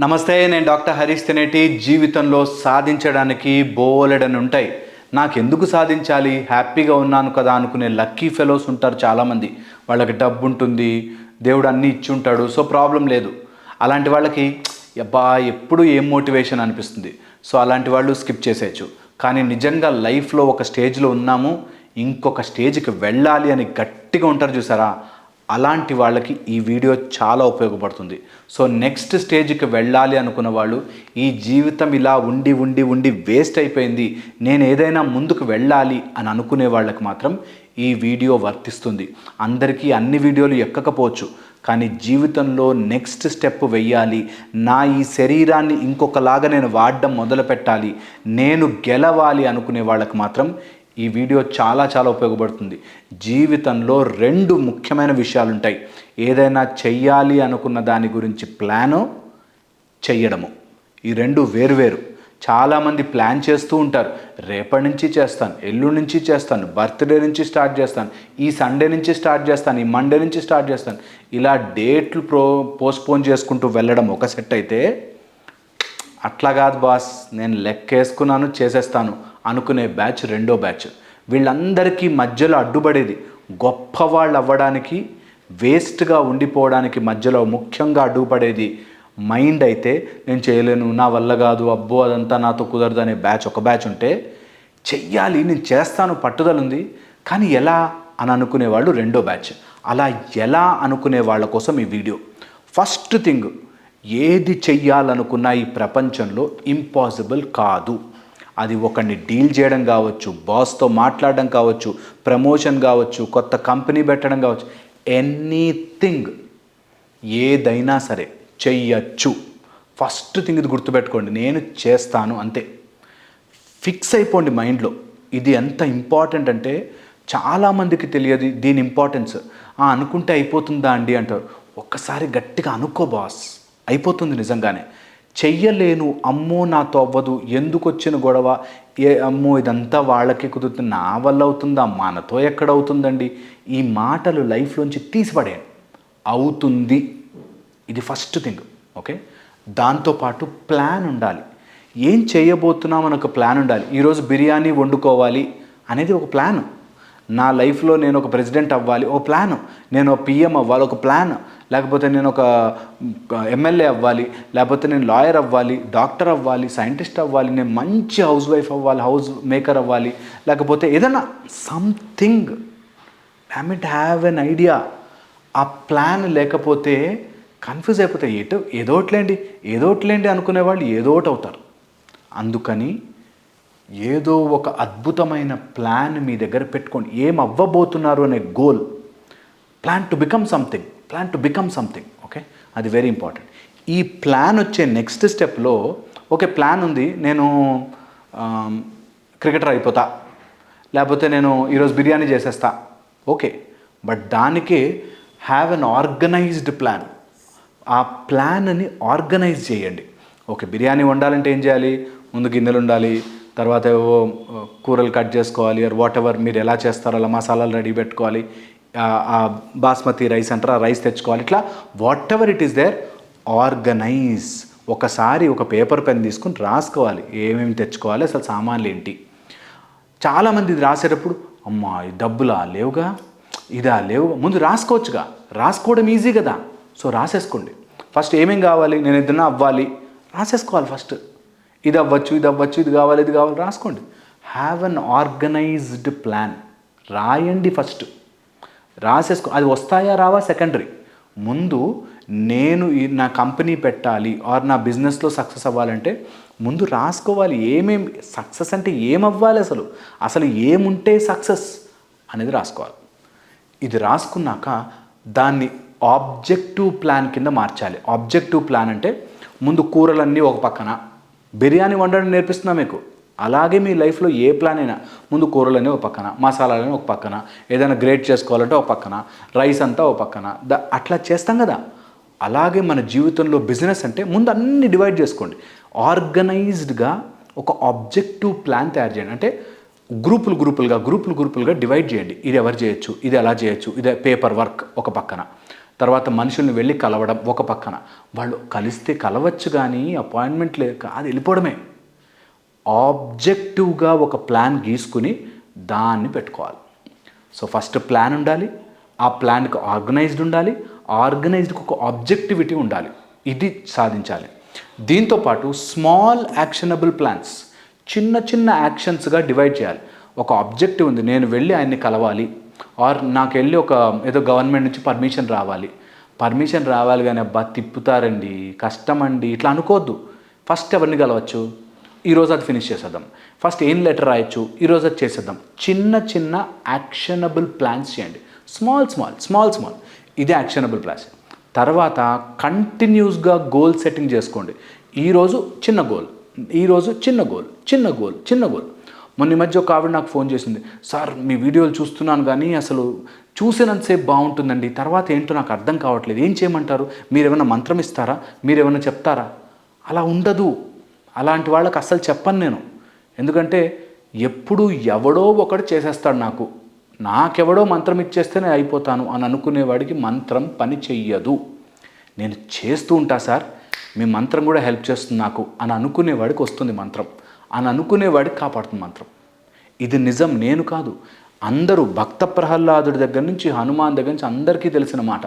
నమస్తే నేను డాక్టర్ హరీష్ తినేటి. జీవితంలో సాధించడానికి బోలెడని ఉంటాయి. నాకు ఎందుకు సాధించాలి? హ్యాపీగా ఉన్నాను కదా అనుకునే లక్కీ ఫెలోస్ ఉంటారు చాలామంది. వాళ్ళకి డబ్బు ఉంటుంది దేవుడు అన్నీ ఇచ్చి ఉంటాడు సో ప్రాబ్లం లేదు. అలాంటి వాళ్ళకి అబ్బా ఎప్పుడు ఏం మోటివేషన్ అనిపిస్తుంది? సో అలాంటి వాళ్ళు స్కిప్ చేసేయచ్చు. కానీ నిజంగా లైఫ్లో ఒక స్టేజ్లో ఉన్నాము. ఇంకొక స్టేజ్కి వెళ్ళాలి అని గట్టిగా ఉంటారు చూసారా? అలాంటి వాళ్ళకి ఈ వీడియో చాలా ఉపయోగపడుతుంది. సో నెక్స్ట్ స్టేజ్కి వెళ్ళాలి అనుకున్న వాళ్ళు ఈ జీవితం ఇలా ఉండి ఉండి ఉండి వేస్ట్ అయిపోయింది నేను ఏదైనా ముందుకు వెళ్ళాలి అని అనుకునే వాళ్ళకి మాత్రం ఈ వీడియో వర్తిస్తుంది. అందరికీ అన్ని వీడియోలు ఎక్కకపోవచ్చు కానీ జీవితంలో నెక్స్ట్ స్టెప్ వెయ్యాలి. నా ఈ శరీరాన్ని ఇంకొకలాగా నేను వాడడం మొదలు పెట్టాలి నేను గెలవాలి అనుకునే వాళ్ళకి మాత్రం ఈ వీడియో చాలా చాలా ఉపయోగపడుతుంది. జీవితంలో రెండు ముఖ్యమైన విషయాలు ఉంటాయి ఏదైనా చెయ్యాలి అనుకున్న దాని గురించి ప్లాను చెయ్యడము. ఈ రెండు వేరువేరు చాలామంది ప్లాన్ చేస్తూ ఉంటారు. రేపటి నుంచి చేస్తాను ఎల్లుండి నుంచి చేస్తాను బర్త్డే నుంచి స్టార్ట్ చేస్తాను ఈ సండే నుంచి స్టార్ట్ చేస్తాను ఈ మండే నుంచి స్టార్ట్ చేస్తాను. ఇలా డేట్లు ప్రో పోస్ట్పోన్ చేసుకుంటూ వెళ్ళడం ఒక సెట్ అయితే అట్లా కాదు బాస్ నేను లెక్కేసుకున్నాను చేసేస్తాను. అనుకునే బ్యాచ్ రెండో బ్యాచ్. వీళ్ళందరికీ మధ్యలో అడ్డుపడేది గొప్పవాళ్ళు అవ్వడానికి వేస్ట్గా ఉండిపోవడానికి మధ్యలో ముఖ్యంగా అడ్డుపడేది మైండ్ అయితే నేను చేయలేను నా వల్ల కాదు అబ్బో అదంతా నాతో కుదరదు అనే బ్యాచ్ ఒక బ్యాచ్ ఉంటే చెయ్యాలి నేను చేస్తాను పట్టుదల ఉంది. కానీ ఎలా? అని అనుకునే వాళ్ళు రెండో బ్యాచ్. అలా ఎలా అనుకునే వాళ్ళ కోసం ఈ వీడియో. ఫస్ట్ థింగ్ ఏది చెయ్యాలనుకున్నా ఈ ప్రపంచంలో ఇంపాసిబుల్ కాదు. అది ఒకరిని డీల్ చేయడం కావచ్చు బాస్తో మాట్లాడడం కావచ్చు ప్రమోషన్ కావచ్చు కొత్త కంపెనీ పెట్టడం కావచ్చు ఎనీథింగ్ ఏదైనా సరే చెయ్యచ్చు. ఫస్ట్ థింగ్ ఇది గుర్తుపెట్టుకోండి నేను చేస్తాను అంతే. ఫిక్స్ అయిపోండి మైండ్లో. ఇది ఎంత ఇంపార్టెంట్ అంటే చాలామందికి తెలియదు దీని ఇంపార్టెన్స్. అనుకుంటే అయిపోతుందా అండి అంటారు. ఒక్కసారి గట్టిగా అనుకో బాస్. అయిపోతుంది నిజంగానే. చెయ్యలేను అమ్మో నాతో అవ్వదు ఎందుకు వచ్చిన గొడవ? ఏ అమ్మో ఇదంతా వాళ్ళకి కుదురుతుంది నా వల్ల అవుతుందా? మనతో ఎక్కడ అవుతుందండి? ఈ మాటలు లైఫ్లోంచి తీసిపడేయండి. అవుతుంది. ఇది ఫస్ట్ థింగ్ ఓకే? దాంతోపాటు ప్లాన్ ఉండాలి. ఏం చేయబోతున్నాం అని ఒక ప్లాన్ ఉండాలి. ఈరోజు బిర్యానీ వండుకోవాలి అనేది ఒక ప్లాన్. నా లైఫ్లో నేను ఒక ప్రెసిడెంట్ అవ్వాలి ఒక ప్లాన్. నేను పిఎం అవ్వాలి ఒక ప్లాన్. లేకపోతే నేను ఒక ఎమ్మెల్యే అవ్వాలి లేకపోతే నేను లాయర్ అవ్వాలి డాక్టర్ అవ్వాలి సైంటిస్ట్ అవ్వాలి నేను మంచి హౌస్ వైఫ్ అవ్వాలి హౌస్ మేకర్ అవ్వాలి లేకపోతే ఏదైనా something damn it have an idea ఆ ప్లాన్ లేకపోతే కన్ఫ్యూజ్ అయిపోతాయి ఏటో ఏదోట్లేండి ఏదోట్లేండి అనుకునే వాళ్ళు ఏదోటి అవుతారు. అందుకని ఏదో ఒక అద్భుతమైన ప్లాన్ మీ దగ్గర పెట్టుకోండి. ఏం అవ్వబోతున్నారు అనే goal. Plan to become something. Plan to become something okay అది వెరీ ఇంపార్టెంట్ ఈ ప్లాన్ వచ్చే నెక్స్ట్ స్టెప్లో ఓకే ప్లాన్ ఉంది నేను క్రికెటర్ అయిపోతా. లేకపోతే నేను ఈరోజు బిర్యానీ చేసేస్తా. ఓకే బట్ దానికి హ్యావ్ అన్ ఆర్గనైజ్డ్ ప్లాన్ ఆ ప్లాన్ని ఆర్గనైజ్ చేయండి. ఓకే బిర్యానీ వండాలంటే ఏం చేయాలి? ముందు గిన్నెలు ఉండాలి తర్వాత ఏవో కూరలు కట్ చేసుకోవాలి ఆర్ వాట్ ఎవర్ మీరు ఎలా చేస్తారో అలా మసాలాలు రెడీ పెట్టుకోవాలి. బాస్మతి రైస్ అంటారా రైస్ తెచ్చుకోవాలి. ఇట్లా whatever it is there organise ఒకసారి ఒక పేపర్ పెన్ తీసుకుని రాసుకోవాలి. ఏమేమి తెచ్చుకోవాలి అసలు సామాన్లు ఏంటి. చాలామంది ఇది రాసేటప్పుడు అమ్మా డబ్బులా లేవుగా? ఇదా లేవు ముందు రాసుకోవచ్చుగా. రాసుకోవడం ఈజీ కదా. సో రాసేసుకోండి. ఫస్ట్ ఏమేం కావాలి? నేను ఏదైనా అవ్వాలి. రాసేసుకోవాలి ఫస్ట్ ఇది అవ్వచ్చు ఇది అవ్వచ్చు ఇది కావాలి ఇది కావాలి రాసుకోండి. హ్యావ్ అన్ ఆర్గనైజ్డ్ ప్లాన్ రాయండి ఫస్ట్ రాసేసుకో అది వస్తాయా రావా? సెకండరీ ముందు నేను ఈ నా కంపెనీ పెట్టాలి ఆర్ నా బిజినెస్లో సక్సెస్ అవ్వాలంటే ముందు రాసుకోవాలి. ఏమేమి సక్సెస్ అంటే ఏమవ్వాలి అసలు? అసలు ఏముంటే సక్సెస్ అనేది రాసుకోవాలి. ఇది రాసుకున్నాక దాన్ని ఆబ్జెక్టివ్ ప్లాన్ కింద మార్చాలి. ఆబ్జెక్టివ్ ప్లాన్ అంటే ముందు కూరలన్నీ ఒక పక్కన. బిర్యానీ వండడం నేర్పిస్తున్నా మీకు? అలాగే మీ లైఫ్లో ఏ ప్లాన్ అయినా ముందు కూరలని ఒక పక్కన మసాలాలని ఒక పక్కన ఏదైనా గ్రేట్ చేసుకోవాలంటే ఒక పక్కన రైస్ అంతా ఒక పక్కన ద అట్లా చేస్తాం కదా. అలాగే మన జీవితంలో బిజినెస్ అంటే ముందు అన్ని డివైడ్ చేసుకోండి. ఆర్గనైజ్డ్గా ఒక ఆబ్జెక్టివ్ ప్లాన్ తయారు చేయండి. అంటే గ్రూపులు గ్రూపులుగా గ్రూపులు గ్రూపులుగా డివైడ్ చేయండి. ఇది ఎవరు చేయొచ్చు ఇది ఎలా చేయొచ్చు ఇది పేపర్ వర్క్ ఒక పక్కన. తర్వాత మనుషుల్ని వెళ్ళి కలవడం ఒక పక్కన. వాళ్ళు కలిస్తే కలవచ్చు కానీ అపాయింట్మెంట్ లేక కాదు వెళ్ళిపోవడమే. ఆబ్జెక్టివ్గా ఒక ప్లాన్ గీసుకుని దాన్ని పెట్టుకోవాలి. సో ఫస్ట్ ప్లాన్ ఉండాలి ఆ ప్లాన్కి ఆర్గనైజ్డ్ ఉండాలి ఆర్గనైజ్డ్కి ఒక ఆబ్జెక్టివిటీ ఉండాలి. ఇది సాధించాలి. దీంతోపాటు స్మాల్ యాక్షనబుల్ ప్లాన్స్ చిన్న చిన్న యాక్షన్స్గా డివైడ్ చేయాలి. ఒక ఆబ్జెక్టివ్ ఉంది నేను వెళ్ళి ఆయన్ని కలవాలి ఆర్ నాకు వెళ్ళి ఒక ఏదో గవర్నమెంట్ నుంచి పర్మిషన్ రావాలి. పర్మిషన్ రావాలి కానీ అబ్బా తిప్పుతారండి కష్టం అండి ఇట్లా అనుకోవద్దు ఫస్ట్ ఎవరిని కలవచ్చు? ఈరోజు అది ఫినిష్ చేసేద్దాం. ఫస్ట్ ఏం లెటర్ రాయొచ్చు? ఈరోజు అది చేసేద్దాం. చిన్న చిన్న యాక్షనబుల్ ప్లాన్స్ చేయండి. స్మాల్ స్మాల్ స్మాల్ స్మాల్ ఇదే యాక్షనబుల్ ప్లాన్స్ తర్వాత కంటిన్యూస్గా గోల్ సెట్టింగ్ చేసుకోండి. ఈరోజు చిన్న గోల్ ఈరోజు చిన్న గోల్ చిన్న గోల్ చిన్న గోల్ మొన్న ఈ మధ్య ఒక ఆవిడ నాకు ఫోన్ చేసింది. సార్ మీ వీడియోలు చూస్తున్నాను కానీ అసలు చూసినంతసేపు బాగుంటుందండి. తర్వాత ఏంటో నాకు అర్థం కావట్లేదు. ఏం చేయమంటారు? మీరు ఏమైనా మంత్రం ఇస్తారా? మీరు ఏమైనా చెప్తారా? అలా ఉండదు. అలాంటి వాళ్ళకి అస్సలు చెప్పను నేను. ఎందుకంటే ఎప్పుడు ఎవడో ఒకడు చేసేస్తాడు నాకు. నాకెవడో మంత్రం ఇచ్చేస్తేనే అయిపోతాను అని అనుకునేవాడికి మంత్రం పని చెయ్యదు. నేను చేస్తూ ఉంటా సార్ మీ మంత్రం కూడా హెల్ప్ చేస్తుంది నాకు అని అనుకునేవాడికి వస్తుంది మంత్రం. అని అనుకునేవాడికి కాపాడుతుంది మంత్రం. ఇది నిజం నేను కాదు. అందరూ భక్త ప్రహ్లాదుడి దగ్గర నుంచి హనుమాన్ దగ్గర నుంచి అందరికీ తెలిసిన మాట.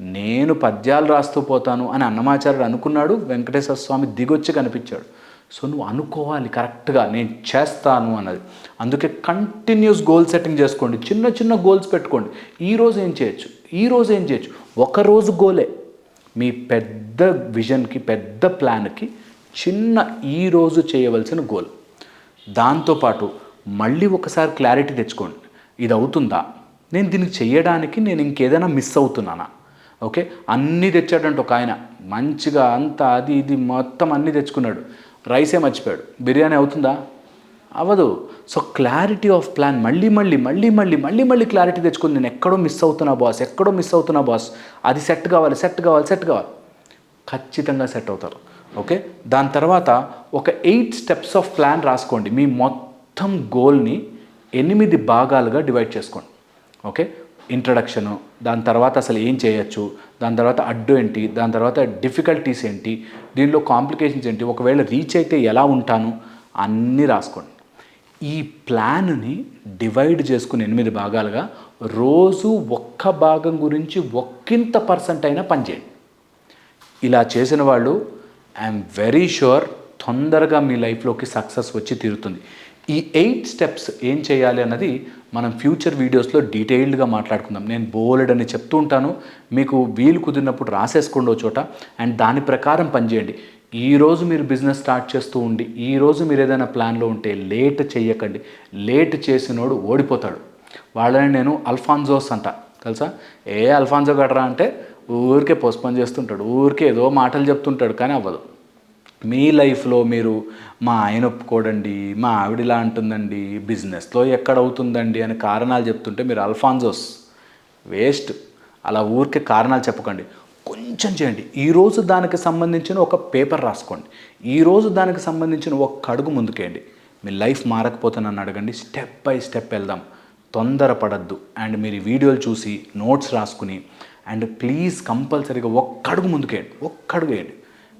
నేను పద్యాలు రాస్తూ పోతాను అని అన్నమాచార్యుడు అనుకున్నాడు వెంకటేశ్వర స్వామి దిగొచ్చి కనిపించాడు. సో నువ్వు అనుకోవాలి కరెక్ట్గా నేను చేస్తాను అన్నది. అందుకే కంటిన్యూస్ గోల్ సెట్టింగ్ చేసుకోండి చిన్న చిన్న గోల్స్ పెట్టుకోండి. ఈరోజు ఏం చేయొచ్చు? ఈరోజు ఏం చేయొచ్చు? ఒక రోజు గోలే మీ పెద్ద విజన్కి పెద్ద ప్లాన్కి చిన్న ఈరోజు చేయవలసిన గోల్ దాంతోపాటు మళ్ళీ ఒకసారి క్లారిటీ తెచ్చుకోండి. ఇది అవుతుందా? నేను దీనికి చేయడానికి నేను ఇంకేదైనా మిస్ అవుతున్నానా? ఓకే? అన్నీ తెచ్చాడంటే ఒక ఆయన మంచిగా అంతా అది ఇది మొత్తం అన్నీ తెచ్చుకున్నాడు. రైసే మర్చిపోయాడు. బిర్యానీ అవుతుందా? అవ్వదు సో క్లారిటీ ఆఫ్ ప్లాన్ మళ్ళీ మళ్ళీ మళ్ళీ మళ్ళీ మళ్ళీ మళ్ళీ క్లారిటీ తెచ్చుకుని నేను ఎక్కడో మిస్ అవుతున్నా బాస్ ఎక్కడో మిస్ అవుతున్నా బాస్ అది సెట్ కావాలి సెట్ కావాలి సెట్ కావాలి. ఖచ్చితంగా సెట్ అవుతారు. ఓకే దాని తర్వాత ఒక ఎయిట్ స్టెప్స్ ఆఫ్ ప్లాన్ రాసుకోండి. మీ మొత్తం గోల్ని ఎనిమిది భాగాలుగా డివైడ్ చేసుకోండి. ఓకే ఇంట్రడక్షను దాని తర్వాత అసలు ఏం చేయొచ్చు? దాని తర్వాత అడ్డు ఏంటి? దాని తర్వాత డిఫికల్టీస్ ఏంటి? దీనిలో కాంప్లికేషన్స్ ఏంటి? ఒకవేళ రీచ్ అయితే ఎలా ఉంటాను? అన్నీ రాసుకోండి. ఈ ప్లాన్ని డివైడ్ చేసుకుని ఎనిమిది భాగాలుగా రోజు ఒక్క భాగం గురించి ఒక్కింత పర్సెంట్ అయినా పనిచేయండి ఇలా చేసిన వాళ్ళు ఐఎమ్ వెరీ షూర్ తొందరగా మీ లైఫ్లోకి సక్సెస్ వచ్చి తీరుతుంది. ఈ ఎయిట్ స్టెప్స్ ఏం చేయాలి అన్నది మనం ఫ్యూచర్ వీడియోస్లో డీటెయిల్డ్గా మాట్లాడుకుందాం. నేను బోలెడ్ అని చెప్తూ ఉంటాను. మీకు వీలు కుదిరినప్పుడు రాసేసుకోండి చోట. అండ్ దాని ప్రకారం పనిచేయండి. ఈరోజు మీరు బిజినెస్ స్టార్ట్ చేస్తూ ఉండి ఈరోజు మీరు ఏదైనా ప్లాన్లో ఉంటే లేట్ చేయకండి లేట్ చేసినోడు ఓడిపోతాడు. వాళ్ళని నేను అల్ఫాన్జోస్ అంట. తెలుసా? ఏ అల్ఫాన్జో గట్రా అంటే ఊరికే పోస్ట్పోన్ చేస్తుంటాడు. ఊరికే ఏదో మాటలు చెప్తుంటాడు కానీ అవ్వదు. మీ లైఫ్లో మీరు మా ఆయన ఒప్పుకోడండి మా ఆవిడ ఇలా అంటుందండి బిజినెస్లో ఎక్కడ అవుతుందండి అని కారణాలు చెప్తుంటే మీరు అల్ఫాన్జోస్ వేస్ట్. అలా ఊరికే కారణాలు చెప్పకండి. కొంచెం చేయండి. ఈరోజు దానికి సంబంధించిన ఒక పేపర్ రాసుకోండి. ఈరోజు దానికి సంబంధించిన ఒక అడుగు ముందుకేయండి. మీ లైఫ్ మారకపోతే నన్ను అడగండి. స్టెప్ బై స్టెప్ వెళ్దాం. తొందరపడద్దు. అండ్ మీరు వీడియోలు చూసి నోట్స్ రాసుకుని అండ్ ప్లీజ్ కంపల్సరీగా ఒక్కడుగు ముందుకేయండి. ఒక్క అడుగు వేయండి.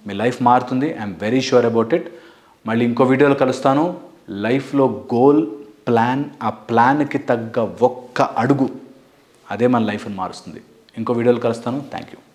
మీ లైఫ్ మారుతుంది. I'm very sure about it. మళ్ళీ ఇంకో వీడియోలో కలుస్తాను. లైఫ్లో గోల్ ప్లాన్ ఆ ప్లాన్కి తగ్గ ఒక్క అడుగు అదే మన లైఫ్ని మారుస్తుంది. ఇంకో వీడియోలో కలుస్తాను. Thank you.